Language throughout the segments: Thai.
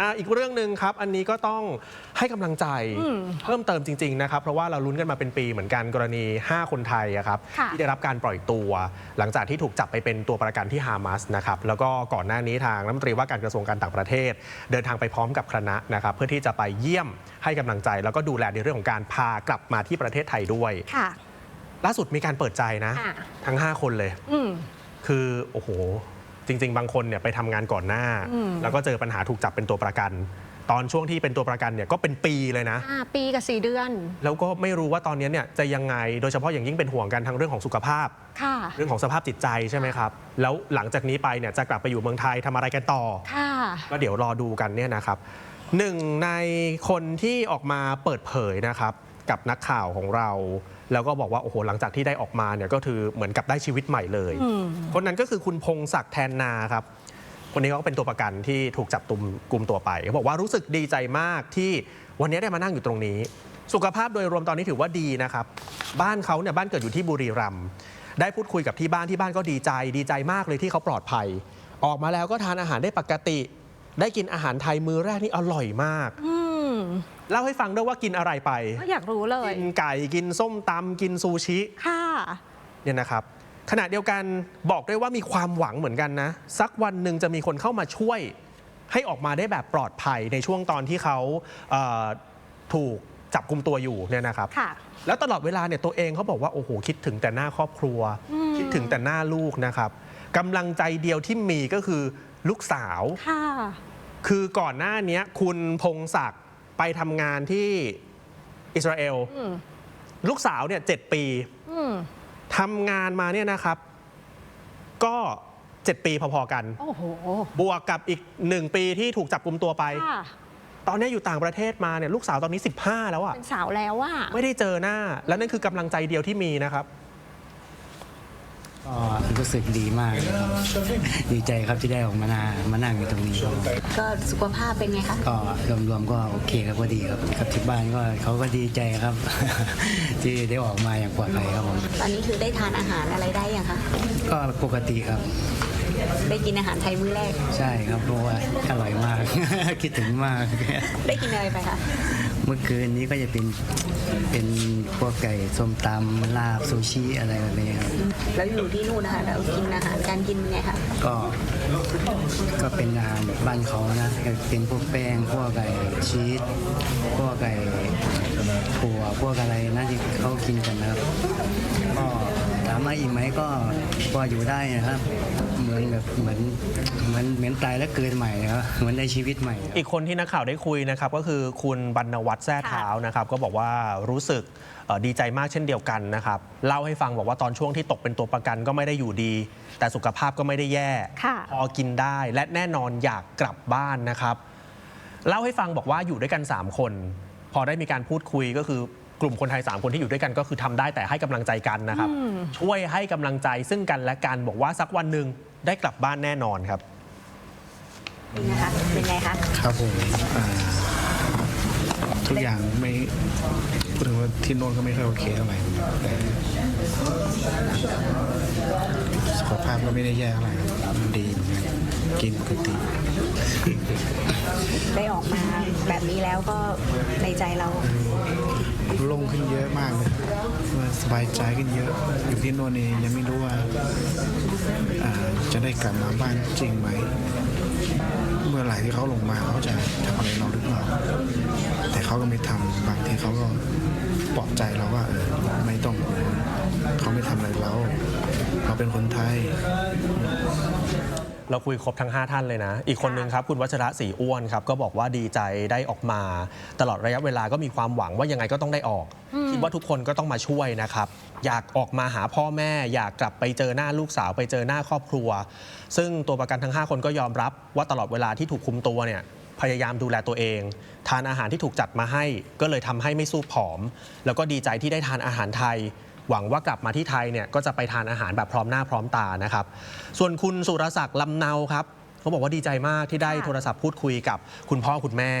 อะอีกเรื่องหนึ่งครับ อันนี้ก็ต้องให้กำลังใจอืมเพิ่มเติมจริงๆนะครับ เพราะว่าเราลุ้นกันมาเป็นปีเหมือนกันกรณี 5 คนไทยอะครับค่ะ ที่ได้รับการปล่อยตัว หลังจากที่ถูกจับไปเป็นตัวประกันที่ฮามาสนะครับแล้วก็ก่อนหน้านี้ทางรัฐมนตรีว่าการกระทรวงการต่างประเทศ เดินทางไปพร้อมกับคณะนะครับเพื่อที่จะไปเยี่ยมให้กำลังใจ แล้วก็ดูแลในเรื่องของการพากลับมาที่ประเทศไทยด้วย ค่ะ ล่าสุดมีการเปิดใจนะค่ะ ทั้ง 5 คนเลย อืม คือโอ้โห จริง ๆ บางคนเนี่ยไปทำงานก่อนหน้า อืม แล้วก็เจอปัญหาถูกจับเป็นตัวประกัน ตอนช่วงที่เป็นตัวประกันเนี่ยก็เป็นปีเลยนะ ห้าปีกับสี่เดือน แล้วก็ไม่รู้ว่าตอนนี้เนี่ยจะยังไงโดยเฉพาะอย่างยิ่งเป็นห่วงกันทั้งเรื่องของสุขภาพ ค่ะ เรื่องของสภาพจิตใจใช่ไหมครับ แล้วหลังจากนี้ไปเนี่ยจะกลับไปอยู่เมืองไทยทำอะไรกันต่อ ค่ะ ก็เดี๋ยวรอดูกันเนี่ยนะครับหนึ่งในคนที่ออกมาเปิดเผยนะครับ กับนักข่าวของเรา แล้วก็บอกว่าโอ้โหหลังจากที่ได้ออกมาเนี่ยก็คือเหมือนกับได้ชีวิตใหม่เลยอืมคนนั้นก็คือคุณพงศักดิ์แทนนาครับคนนี้เขาก็เป็นตัวประกันที่ถูกจับตุมกลุ่มตัวไปเขาบอกว่ารู้สึกดีใจมากที่วันนี้ได้มานั่งอยู่ตรงนี้ สุขภาพโดยรวมตอนนี้ถือว่าดีนะครับ บ้านเขาเนี่ยบ้านเกิดอยู่ที่บุรีรัมย์ได้พูดคุยกับที่บ้านที่บ้านก็ดีใจ ดีใจมากเลยที่เขาปลอดภัย ออกมาแล้วก็ทานอาหารได้ปกติ ได้กินอาหารไทยมื้อแรกนี่อร่อยมากอืม เล่าให้ฟังด้วยว่ากินอะไรไปก็อยากรู้เลย กินไก่กินส้มตำกินซูชิ ค่ะ เนี่ยนะครับ ขณะเดียวกันบอกด้วยว่ามีความหวังเหมือนกันนะ สักวันหนึ่งจะมีคนเข้ามาช่วย ให้ออกมาได้แบบปลอดภัยในช่วงตอนที่เขาเอ่อถูกจับกลุ่มตัวอยู่เนี่ยนะครับค่ะแล้วตลอดเวลาเนี่ยตัวเองเขาบอกว่าโอ้โหคิดถึงแต่หน้าครอบครัวอืมคิดถึงแต่หน้าลูกนะครับกำลังใจเดียวที่มีก็คือลูกสาวค่ะคือก่อนหน้าเนี้ยคุณพงศักดิ์ ไปทำงานที่อิสราเอล อืมลูกสาวเนี่ยเจ็ดปีอืมทำงานมาเนี่ยนะครับ ก็7ปีพอๆกัน โอ้โหบวกกับอีก1ปีที่ถูกจับกลุมตัวไป ค่ะตอนนี้อยู่ต่างประเทศมาเนี่ยลูกสาวตอนนี้ 15 แล้วอะเป็นสาวแล้วอะ ไม่ได้เจอหน้า แล้วนั่นคือกำลังใจเดียวที่มีนะครับ ก็รู้สึกดีมากเลยครับดีใจครับที่ได้ออกมานามานั่งอยู่ตรงนี้ครับก็สุขภาพเป็นไงคะก็รวมๆก็โอเคครับก็ดีครับกับที่บ้านก็เขาก็ดีใจครับ ที่ได้ออกมาอย่างปลอดภัยครับผมตอนนี้คือได้ทานอาหารอะไรได้ยังคะก็ปกติครับ ได้กินอาหารไทยมื้อแรก ใช่ครับเพราะว่าอร่อยมาก คิดถึงมาก ได้กินอะไรไปคะเมื่อคืนนี้ก็จะเป็นเป็นพวกไก่ส้มตำลาบซูชิอะไรแบบนี้ครับ แล้วอยู่ที่นู่นนะคะแล้วกินอาหารการกินเป็นไงคะก็ ก็เป็นอาหารบ้านเขานะก็เป็นพวกแป้ง พวกไก่ชีส พวกไก่ ถั่วพวกอะไรนะที่เขากินกันนะครับก็ถามว่าอีกไหมก็ก็อยู่ได้นะครับ เหมือนแบบเหมือนเหมือนเหมือนตายแล้วเกิดใหม่นะครับเหมือนในชีวิตใหม่ครับ อีกคนที่นักข่าวได้คุยนะครับก็คือคุณบรรณวัฒน์แท้เท้านะครับ ก็บอกว่ารู้สึกเอ่อดีใจมากเช่นเดียวกันนะครับเล่าให้ฟังบอกว่าตอนช่วงที่ตกเป็นตัวประกันก็ไม่ได้อยู่ดี แต่สุขภาพก็ไม่ได้แย่ ค่ะ พอกินได้และแน่นอนอยากกลับบ้านนะครับ เล่าให้ฟังบอกว่าอยู่ด้วยกัน 3 คนพ อได้มีการพูดคุยก็คือกลุ่มคนไทย 3 คนที่อยู่ด้วยกันก็คือทำได้แต่ให้กำลังใจกันนะครับอืมช่วยให้กำลังใจซึ่งกันและกันบอกว่าสักวันหนึ่งได้กลับบ้านแน่นอนครับ เป็นไงคะเป็นไงคะ ครับผมอ่าทุกอย่างไม่พูดถึงว่าที่โน่นก็ไม่ค่อยโอเคเท่าไหร่แต่สุขภาพก็ไม่ได้แย่เท่าไหร่ครับดีเหมือนกันกินปกติ ได้ออกมาแบบนี้แล้วก็ในใจเราโล่งขึ้นเยอะมากเลยสบายใจขึ้นเยอะ อยู่ที่โน่นเองยังไม่รู้ว่าอ่าจะได้กลับมาบ้านจริงไหม เมื่อไหร่ที่เขาลงมาเขาจะทำอะไรเราหรือเปล่าแต่เขาก็ไม่ทำบางทีเขาก็ปลอบใจเราว่าเออไม่ต้องเขาไม่ทำอะไรเรา เราเป็นคนไทย เราคุยครบทั้ง 5 ท่านเลยนะ อีกคนนึงครับ คุณวัชระศรีอ้วนครับ ก็บอกว่าดีใจได้ออกมา ตลอดระยะเวลาก็มีความหวังว่ายังไงก็ต้องได้ออก คิดว่าทุกคนก็ต้องมาช่วยนะครับ อยากออกมาหาพ่อแม่ อยากกลับไปเจอหน้าลูกสาวไปเจอหน้าครอบครัว ซึ่งตัวประกันทั้ง 5 คนก็ยอมรับว่าตลอดเวลาที่ถูกคุมตัวเนี่ยพยายามดูแลตัวเอง ทานอาหารที่ถูกจัดมาให้ ก็เลยทำให้ไม่สู้ผอม แล้วก็ดีใจที่ได้ทานอาหารไทย หวังว่ากลับมาที่ไทยเนี่ยก็จะไปทานอาหารแบบพร้อมหน้าพร้อมตานะครับ ส่วนคุณสุรศักดิ์ลำเนาครับเขาบอกว่าดีใจมากที่ได้ค่ะโทรศัพท์พูดคุยกับคุณพ่อคุณแม่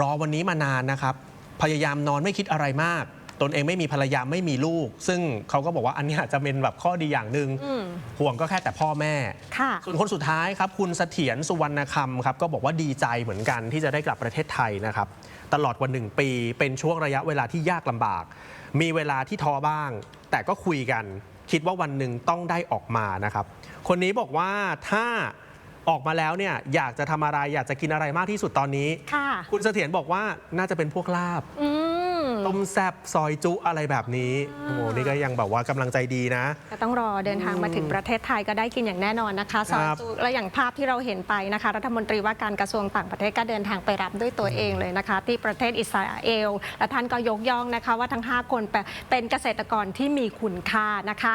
รอวันนี้มานานนะครับ พยายามนอนไม่คิดอะไรมาก ตนเองไม่มีภรรยาไม่มีลูก ซึ่งเขาก็บอกว่าอันเนี้ยจะเป็นแบบข้อดีอย่างหนึ่งอืม ห่วงก็แค่แต่พ่อแม่ ค่ะ ส่วนคนสุดท้ายครับ คุณเสถียรสุวรรณคำครับ ก็บอกว่าดีใจเหมือนกันที่จะได้กลับประเทศไทยนะครับ ตลอดกว่าหนึ่งปีเป็นช่วงระยะเวลาที่ยากลำบาก มีเวลาที่ท้อบ้าง แต่ก็คุยกัน คิดว่าวันหนึ่งต้องได้ออกมานะครับ คนนี้บอกว่าถ้าออกมาแล้วเนี่ยอยากจะทำอะไรอยากจะกินอะไรมากที่สุดตอนนี้ ค่ะ คุณเสถียรบอกว่าน่าจะเป็นพวกลาบ อืม ต้มแซบซอยจุอะไรแบบนี้โอ้โหนี่ก็ยังแบบว่ากำลังใจดีนะ ก็ต้องรอเดินทางมาถึงประเทศไทยก็ได้กินอย่างแน่นอนนะคะซอยครับจุและอย่างภาพที่เราเห็นไปนะคะ รัฐมนตรีว่าการกระทรวงต่างประเทศก็เดินทางไปรับด้วยตัวเองเลยนะคะ ที่ประเทศอิสราเอล และท่านก็ยกย่องนะคะ ว่าทั้ง 5 คนเป็นเกษตรกรที่มีคุณค่านะคะ